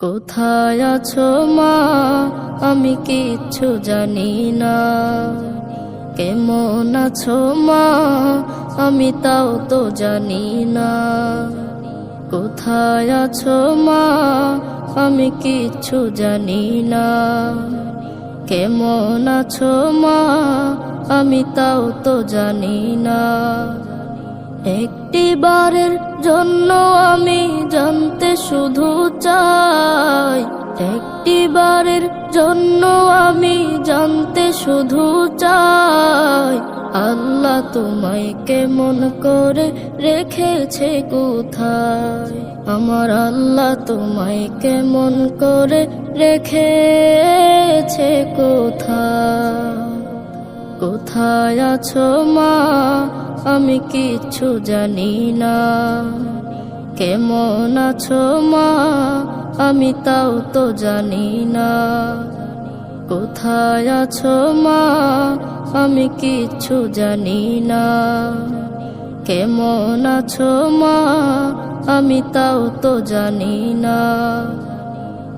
কোথায় আছো মা? আমি কিচ্ছু জানি না। কেমন আছো মা? আমি তাও তো জানি না। কোথায় আছো মা? আমি কিচ্ছু জানি না। কেমন আছো মা? আমি তাও তো জানি না। একটি বারের জন্য আমি জানতে শুধু চাই। একটি বারের জন্য আমি জানতে শুধু চাই, আল্লাহ তোমায় কেমন করে রেখেছে কোথায়? আমার আল্লাহ তোমায় কেমন করে রেখেছে কোথায়? কোথায় আছো মা? আমি কিচ্ছু জানি না। কেমন আছো মা? আমি তাও তো জানি না। কোথায় আছো মা? আমি কিচ্ছু জানি না। কেমন আছো মা? আমি তাও তো জানি না।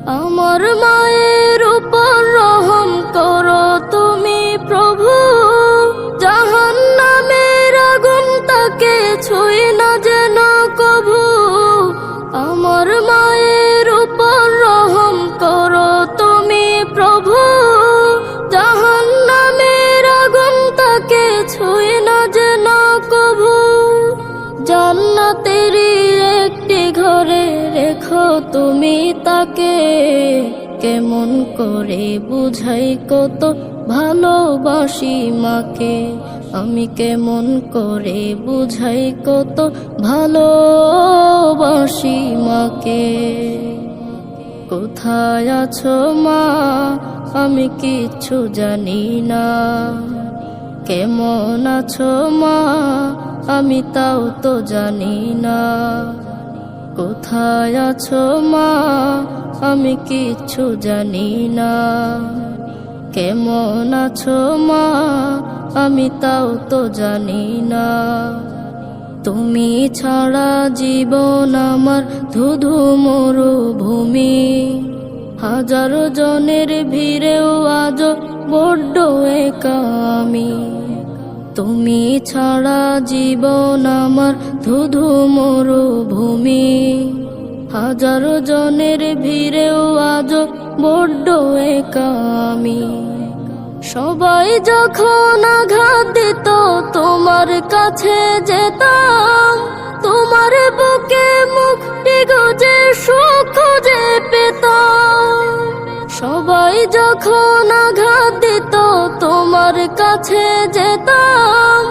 আমার মায়ের উপর রহম করো তুমি জান্নাতেরই একটি ঘরে রেখো তুমি তাকে। কেমন করে বুঝাই কত ভালোবাসি মাকে। আমি কেমন করে বুঝাই কত ভালোবাসি মাকে। কোথায় আছো মা? আমি কিচ্ছু জানি না। কেমন আছো মা? আমি তাও তো জানি না। কোথায় আছো মা? আমি কিচ্ছু জানি না। কেমন আছো মা? আমি তাও তো জানি না। তুমি ছাড়া জীবন আমার ধুধু মরুভূমি। হাজারো জনের ভিড়েও আজ বড্ড একা আমি তুমি ছাড়া জীবন আমার ধুধু মরুভূমি। হাজারো জনের ভিড়েও আজ বড্ড একা আমি সবাই যখন আঘাত দিত তোমার কাছে যেতাম। তোমার বুকে মুক্তি গজে সুখ খুঁজে পেতাম। সবাই যখন আঘাত তোমার কাছে যেতাম,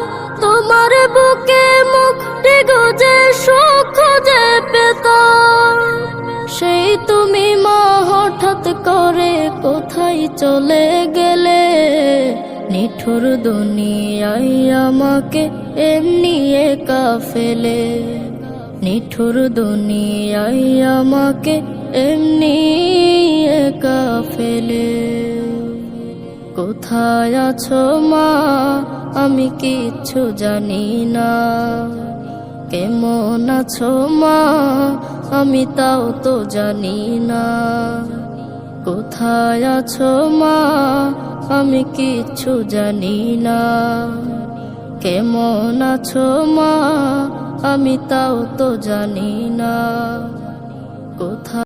তোমার বুকে মুক্তি গজে সুখ খুঁজে পেতাম। সেই তুমি মা, হঠাৎ করে কোথায় চলে গেলে? নিঠুর দুনিয়ায় আমাকে এমনি একা ফেলে। নিঠুর দুনিয়ায় আমাকে এমনি একা ফেলে। কোথায় আছো মা? আমি কিচ্ছু জানি না। কেমন আছো মা? আমি তাও তো জানি না। কোথায় আছো মা? আমি কিচ্ছু জানি না। কেমন আছো মা? আমি তাও তো জানি না। কোথায়